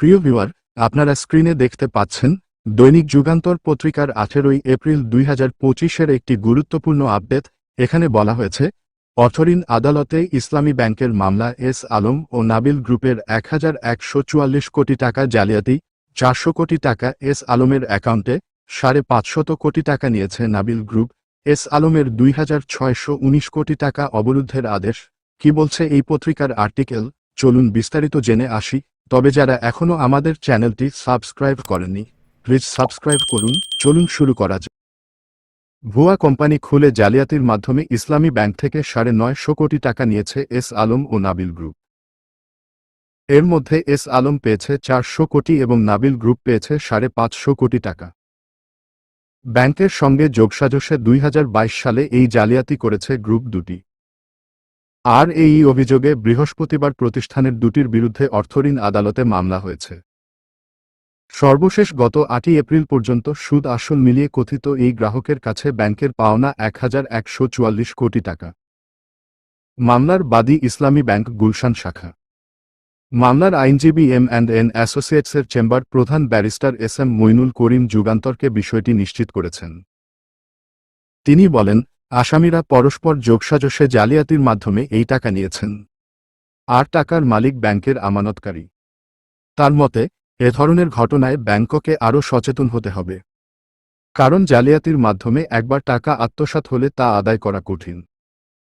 প্রিয় ভিউয়ার, আপনারা স্ক্রিনে দেখতে পাচ্ছেন, দৈনিক যুগান্তর পত্রিকার আঠেরোই এপ্রিল দুই হাজার পঁচিশের একটি গুরুত্বপূর্ণ আপডেট, এখানে বলা হয়েছে অথরিন আদালতে ইসলামী ব্যাংকের মামলা এস আলম ও নাবিল গ্রুপের এক হাজার একশো চুয়াল্লিশ কোটি টাকা জালিয়াতি, চারশো কোটি টাকা এস আলমের অ্যাকাউন্টে, সাড়ে পাঁচশত কোটি টাকা নিয়েছে নাবিল গ্রুপ, এস আলমের দুই হাজার ছয়শো উনিশ কোটি টাকা অবরুদ্ধের আদেশ, কি বলছে এই পত্রিকার আর্টিকেল, চলুন বিস্তারিত জেনে আসি তবে যারা এখনও আমাদের চ্যানেলটি সাবস্ক্রাইব করেননি, প্লিজ সাবস্ক্রাইব করুন, চলুন শুরু করা যাক। ভুয়া কোম্পানি খুলে জালিয়াতির মাধ্যমে ইসলামী ব্যাংক থেকে সাড়ে নয়শো কোটি টাকা নিয়েছে এস আলম ও নাবিল গ্রুপ। এর মধ্যে এস আলম পেয়েছে চারশো কোটি এবং নাবিল গ্রুপ পেয়েছে সাড়ে পাঁচশো কোটি টাকা। ব্যাংকের সঙ্গে যোগসাজশে দুই হাজার বাইশ সালে এই জালিয়াতি করেছে গ্রুপ দুটি। আর এই অভিযোগে বৃহস্পতিবার প্রতিষ্ঠানের দুটির বিরুদ্ধে অর্থঋণ আদালতে মামলা হয়েছে। সর্বশেষ গত আটই এপ্রিল পর্যন্ত সুদ আসল মিলিয়ে কথিত এই গ্রাহকের কাছে ব্যাংকের পাওনা এক হাজার একশো চুয়াল্লিশ কোটি টাকা। মামলার বাদী ইসলামী ব্যাংক গুলশান শাখা। মামলার আইনজীবী এম অ্যান্ড এন অ্যাসোসিয়েটসের চেম্বার প্রধান barrister S M Moinul Karim যুগান্তরকে বিষয়টি নিশ্চিত করেছেন। তিনি বলেন আসামিরা পরস্পর যোগসাজশে জালিয়াতির মাধ্যমে এই টাকা নিয়েছেন। আর টাকার মালিক ব্যাংকের আমানতকারী। তার মতে, এ ধরনের ঘটনায় ব্যাংককে আরও সচেতন হতে হবে। কারণ জালিয়াতির মাধ্যমে একবার টাকা আত্মসাত হলে তা আদায় করা কঠিন।